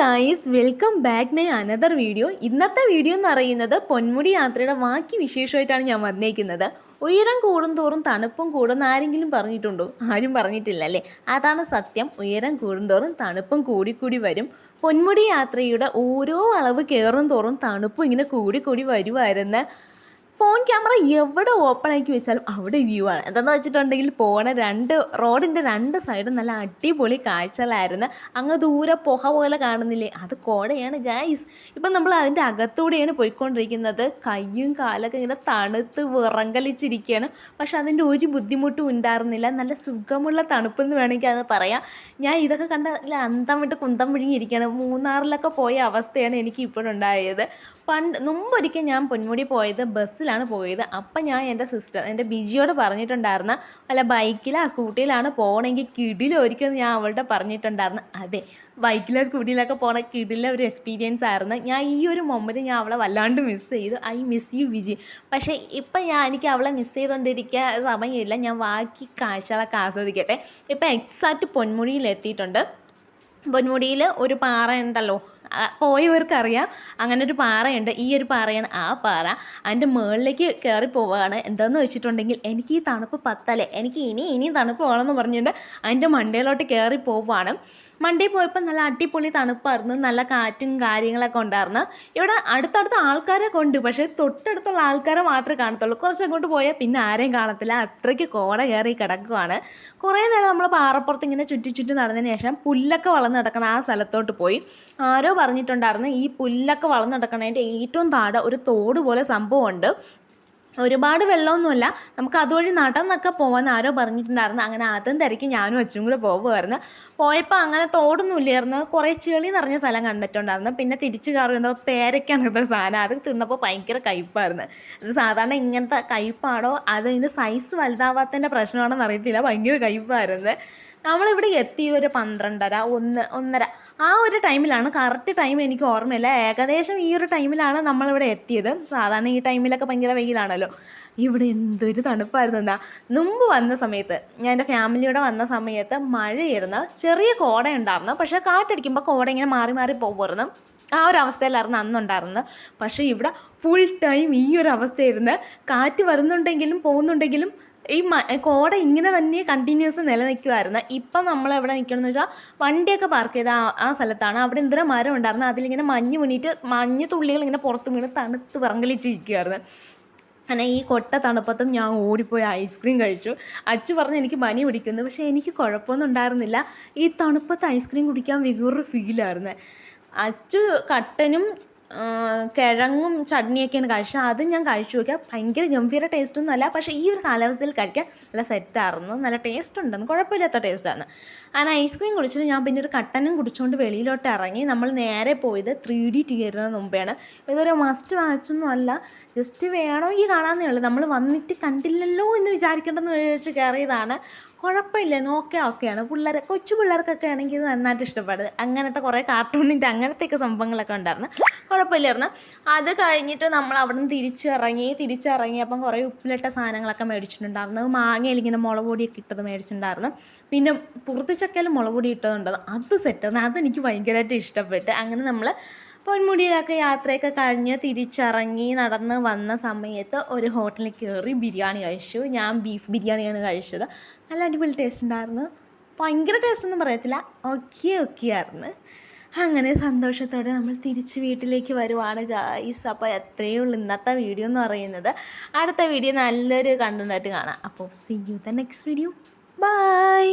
Guys welcome back my another video ഇന്നത്തെ video എന്ന് പറയുന്നത് പൊന്മുടി യാത്രയുടെ ബാക്കി വിശേഷമായിട്ടാണ് ഞാൻ വന്നേക്കുന്നത്. ഉയരം കൂടും തോറും തണുപ്പും കൂടും ആരെങ്കിലും പറഞ്ഞിട്ടുണ്ടോ? ആരും പറഞ്ഞിട്ടില്ല അല്ലേ? അതാണ് സത്യം. ഉയരം കൂടും തോറും തണുപ്പും കൂടിക്കൂടി വരും. പൊന്മുടി യാത്രയുടെ ഓരോ അളവ് കയറും തോറും തണുപ്പും ഇങ്ങനെ കൂടിക്കൂടി വരുമായിരുന്നു ഫോൺ ക്യാമറ എവിടെ ഓപ്പൺ ആക്കി വെച്ചാലും അവിടെ വ്യൂ ആണ്. എന്താണെന്ന് വെച്ചിട്ടുണ്ടെങ്കിൽ പോണ രണ്ട് റോഡിന്റെ രണ്ട് സൈഡും നല്ല അടിപൊളി കാഴ്ചകളായിരുന്നു. അങ്ങ് ദൂരെ പുക പോലെ കാണുന്നില്ലേ? അത് കോടയാണ് ഗൈസ് ഇപ്പം നമ്മൾ അതിന്റെ അകത്തൂടെയാണ് പോയിക്കൊണ്ടിരിക്കുന്നത്. കയ്യും കാലൊക്കെ ഇങ്ങനെ തണുത്ത് വിറങ്കലിച്ചിരിക്കുകയാണ്. പക്ഷെ അതിന്റെ ഒരു ബുദ്ധിമുട്ടും ഉണ്ടായിരുന്നില്ല. നല്ല സുഖമുള്ള തണുപ്പെന്ന് വേണമെങ്കിൽ അത് പറയാം. ഞാൻ ഇതൊക്കെ കണ്ട അന്തം വിട്ട് കുന്തം വിഴുങ്ങിയിരിക്കുകയാണ്. മൂന്നാറിലൊക്കെ പോയ അവസ്ഥയാണ് എനിക്ക് ഇപ്പോഴുണ്ടായത് പണ്ട് മുമ്പൊരിക്കൽ ഞാൻ പൊന്മുടി പോയത് ബസ്സിലാണ് പോയത്. അപ്പം ഞാൻ എന്റെ സിസ്റ്റർ എന്റെ ബിജിയോട് പറഞ്ഞിട്ടുണ്ടായിരുന്ന അല്ല ബൈക്കിലാ സ്കൂട്ടിയിലാണ് പോകണമെങ്കിൽ കിടിലൊരിക്കും ഞാൻ അവളുടെ പറഞ്ഞിട്ടുണ്ടായിരുന്നു. അതെ ബൈക്കിലോ സ്കൂട്ടിയിലൊക്കെ പോണ കിടില ഒരു എക്സ്പീരിയൻസ് ആയിരുന്നു. ഞാൻ ഈ ഒരു മൊമെന്റ് ഞാൻ അവളെ വല്ലാണ്ട് മിസ് ചെയ്തു. ഐ മിസ് യു വിജി പക്ഷേ ഇപ്പം ഞാൻ എനിക്ക് അവളെ മിസ് ചെയ്തുകൊണ്ടിരിക്കാൻ സമയമില്ല. ഞാൻ ബാക്കി കാഴ്ചകളൊക്കെ ആസ്വദിക്കട്ടെ. ഇപ്പം എക്സാക്റ്റ് പൊന്മുടിയിൽ എത്തിയിട്ടുണ്ട് പൊന്മുടിയിൽ ഒരു പാറ ഉണ്ടല്ലോ പോയവർക്കറിയാം. അങ്ങനെ ഒരു പാറയുണ്ട്. ഈ ഒരു പാറയാണ് ആ പാറ. അതിന്റെ മുകളിലേക്ക് കയറി പോവുകയാണ് എന്താണെന്ന് വെച്ചിട്ടുണ്ടെങ്കിൽ എനിക്ക് ഈ തണുപ്പ് പത്തല്ലേ? എനിക്ക് ഇനി ഇനിയും തണുപ്പ് വേണമെന്ന് പറഞ്ഞുകൊണ്ട് അതിന്റെ മണ്ടയിലോട്ട് കയറി പോവുകയാണ് മണ്ടയിൽ പോയപ്പോൾ നല്ല അടിപൊളി തണുപ്പായിരുന്നു നല്ല കാറ്റും കാര്യങ്ങളൊക്കെ ഉണ്ടായിരുന്നു. ഇവിടെ അടുത്തടുത്ത ആൾക്കാരെ കൊണ്ട്. പക്ഷേ തൊട്ടടുത്തുള്ള ആൾക്കാരെ മാത്രമേ കാണത്തുള്ളൂ. കുറച്ചങ്ങോട്ട് പോയാൽ പിന്നെ ആരെയും കാണത്തില്ല. അത്രയ്ക്ക് കോട കയറി കിടക്കുവാണ്. കുറേ നേരം നമ്മൾ പാറപ്പുറത്ത് ഇങ്ങനെ ചുറ്റി ചുറ്റി നടന്നതിന് ശേഷം പുല്ലൊക്കെ വളർന്നു കിടക്കണ ആ സ്ഥലത്തോട്ട് പോയി. ആരോ പറഞ്ഞിട്ടുണ്ടായിരുന്നു ഈ പുല്ലൊക്കെ വളർന്നു കിടക്കണതിന്റെ ഏറ്റവും താഴെ ഒരു തോട് പോലെ സംഭവമുണ്ട്. ഒരുപാട് വെള്ളമൊന്നുമില്ല. നമുക്ക് അതുവഴി നടന്നൊക്കെ പോകാമെന്ന് ആരോ പറഞ്ഞിട്ടുണ്ടായിരുന്നു. അങ്ങനെ അതും തിരക്കി ഞാനും അച്ഛനും കൂടെ പോകുമായിരുന്നു പോയപ്പോൾ അങ്ങനെ തോടൊന്നും ഇല്ലായിരുന്നു കുറേ ചെളി നിറഞ്ഞ സ്ഥലം കണ്ടിട്ടുണ്ടായിരുന്നു. പിന്നെ തിരിച്ചു കയറി വന്നപ്പോൾ അങ്ങനത്തെ സാധനം. അത് തിന്നപ്പോൾ ഭയങ്കര കയ്പ്പായിരുന്നു അത് സാധാരണ ഇങ്ങനത്തെ കയ്പ്പാണോ അത് ഇതിന്റെ സൈസ് വലുതാവാത്തതിന്റെ പ്രശ്നമാണെന്ന് അറിയത്തില്ല. ഭയങ്കര കയ്പ്പായിരുന്നു നമ്മളിവിടെ എത്തിയത് ഒരു പന്ത്രണ്ടര ഒന്ന് ഒന്നര. ആ ഒരു ടൈമിലാണ് കറക്റ്റ് ടൈം എനിക്ക് ഓർമ്മയില്ല. ഏകദേശം ഈ ഒരു ടൈമിലാണ് നമ്മളിവിടെ എത്തിയത്. സാധാരണ ഈ ടൈമിലൊക്കെ ഭയങ്കര വെയിലാണല്ലോ. ഇവിടെ എന്തൊരു തണുപ്പായിരുന്നു എന്നാ മുമ്പ് വന്ന സമയത്ത് ഞാൻ എന്റെ ഫാമിലിയോടെ വന്ന സമയത്ത് മഴയായിരുന്നു. ചെറിയ കോട ഉണ്ടായിരുന്നു. പക്ഷേ കാറ്റടിക്കുമ്പോൾ കോട ഇങ്ങനെ മാറി മാറി പോകുമായിരുന്നു ആ ഒരു അവസ്ഥയിലായിരുന്നു അന്നുണ്ടായിരുന്നത്. പക്ഷേ ഇവിടെ ഫുൾ ടൈം ഈ ഒരു അവസ്ഥയായിരുന്നു. കാറ്റ് വരുന്നുണ്ടെങ്കിലും പോകുന്നുണ്ടെങ്കിലും ഈ കോട ഇങ്ങനെ തന്നെ കണ്ടിന്യൂസ് നിലനിൽക്കുമായിരുന്നു ഇപ്പം നമ്മൾ എവിടെ നിൽക്കണമെന്ന് വെച്ചാൽ വണ്ടിയൊക്കെ പാർക്ക് ചെയ്ത ആ സ്ഥലത്താണ്. അവിടെ എന്തൊരു മരം ഉണ്ടായിരുന്നു. അതിലിങ്ങനെ മഞ്ഞ് വീണിട്ട് മഞ്ഞ് തുള്ളികൾ ഇങ്ങനെ പുറത്ത് വീണ് തണുത്ത് പറങ്കലിച്ചിരിക്കുമായിരുന്നു അങ്ങനെ ഈ കൊട്ട തണുപ്പത്തും ഞാൻ ഓടിപ്പോയി ഐസ്ക്രീം കഴിച്ചു. അച്ചു പറഞ്ഞ് എനിക്ക് പനി പിടിക്കുന്നു. പക്ഷേ എനിക്ക് കുഴപ്പമൊന്നും ഉണ്ടായിരുന്നില്ല. ഈ തണുപ്പത്ത് ഐസ്ക്രീം കുടിക്കാൻ വികൂറ് ഫീലായിരുന്നു അച്ചു കട്ടനും കിഴങ്ങും ചട്നിയൊക്കെയാണ് കഴിച്ചത്. അത് ഞാൻ കഴിച്ചു നോക്കിയാൽ ഭയങ്കര ഗംഭീര ടേസ്റ്റൊന്നും അല്ല. പക്ഷേ ഈ ഒരു കാലാവസ്ഥയിൽ കഴിക്കാൻ നല്ല സെറ്റായിരുന്നു നല്ല ടേസ്റ്റ് ഉണ്ടെന്ന്. കുഴപ്പമില്ലാത്ത ടേസ്റ്റാണ് അങ്ങനെ ഐസ്ക്രീം കുടിച്ചിട്ട് ഞാൻ പിന്നെ ഒരു കട്ടനും കുടിച്ചുകൊണ്ട് വെളിയിലോട്ട് ഇറങ്ങി. നമ്മൾ നേരെ പോയത് ത്രീ ഡി തീരുന്നതിന് മുമ്പെയാണ് ഇതൊരു മസ്റ്റ് വാച്ചൊന്നും അല്ല. ജസ്റ്റ് വേണമെങ്കിൽ കാണാമെന്നേ ഉള്ളൂ. നമ്മൾ വന്നിട്ട് കണ്ടില്ലല്ലോ എന്ന് വിചാരിക്കേണ്ടെന്ന് വിചാരിച്ച് കയറിയതാണ്. കുഴപ്പമില്ല. നോക്കെ ഓക്കെയാണ്. പിള്ളേർ കൊച്ചു പിള്ളേർക്കൊക്കെ ആണെങ്കിൽ ഇത് നന്നായിട്ട് ഇഷ്ടപ്പെടുന്നത് അങ്ങനത്തെ കുറേ കാർട്ടൂണിന്റെ അങ്ങനത്തെയൊക്കെ സംഭവങ്ങളൊക്കെ ഉണ്ടായിരുന്നു. കുഴപ്പമില്ലായിരുന്നു. അത് കഴിഞ്ഞിട്ട് നമ്മൾ അവിടെ നിന്ന് തിരിച്ചിറങ്ങി തിരിച്ചിറങ്ങിയപ്പം കുറേ ഉപ്പിലിട്ട സാധനങ്ങളൊക്കെ മേടിച്ചിട്ടുണ്ടായിരുന്നു. മാങ്ങയിൽ ഇങ്ങനെ മുളക് പൊടിയൊക്കെ ഇട്ടത് മേടിച്ചിട്ടുണ്ടായിരുന്നു. പിന്നെ പുറത്തുചക്കയിൽ മുളക് പൊടി ഇട്ടതുണ്ട്. അത് സെറ്റ് സെറ്റായിരുന്നു അതെനിക്ക് ഭയങ്കരമായിട്ട് ഇഷ്ടപ്പെട്ട്. അങ്ങനെ നമ്മൾ പൊന്മുടിയിലൊക്കെ യാത്രയൊക്കെ കഴിഞ്ഞ് തിരിച്ചിറങ്ങി നടന്ന് വന്ന സമയത്ത് ഒരു ഹോട്ടലിൽ കയറി ബിരിയാണി കഴിച്ചു. ഞാൻ ബീഫ് ബിരിയാണിയാണ് കഴിച്ചത്. നല്ല അടിപൊളി ടേസ്റ്റ് ഉണ്ടായിരുന്നു. ഭയങ്കര ടേസ്റ്റ് ഒന്നും പറയത്തില്ല. ഓക്കെ ഓക്കെ ആയിരുന്നു അങ്ങനെ സന്തോഷത്തോടെ നമ്മൾ തിരിച്ച് വീട്ടിലേക്ക് വരുവാണ് ഗായ്സ് അപ്പോൾ എത്രയേ ഉള്ളൂ ഇന്നത്തെ വീഡിയോ എന്ന് പറയുന്നത്. അടുത്ത വീഡിയോ നല്ലൊരു കണ്ടന്റായിട്ട് കാണാം. അപ്പോൾ see you the next video bye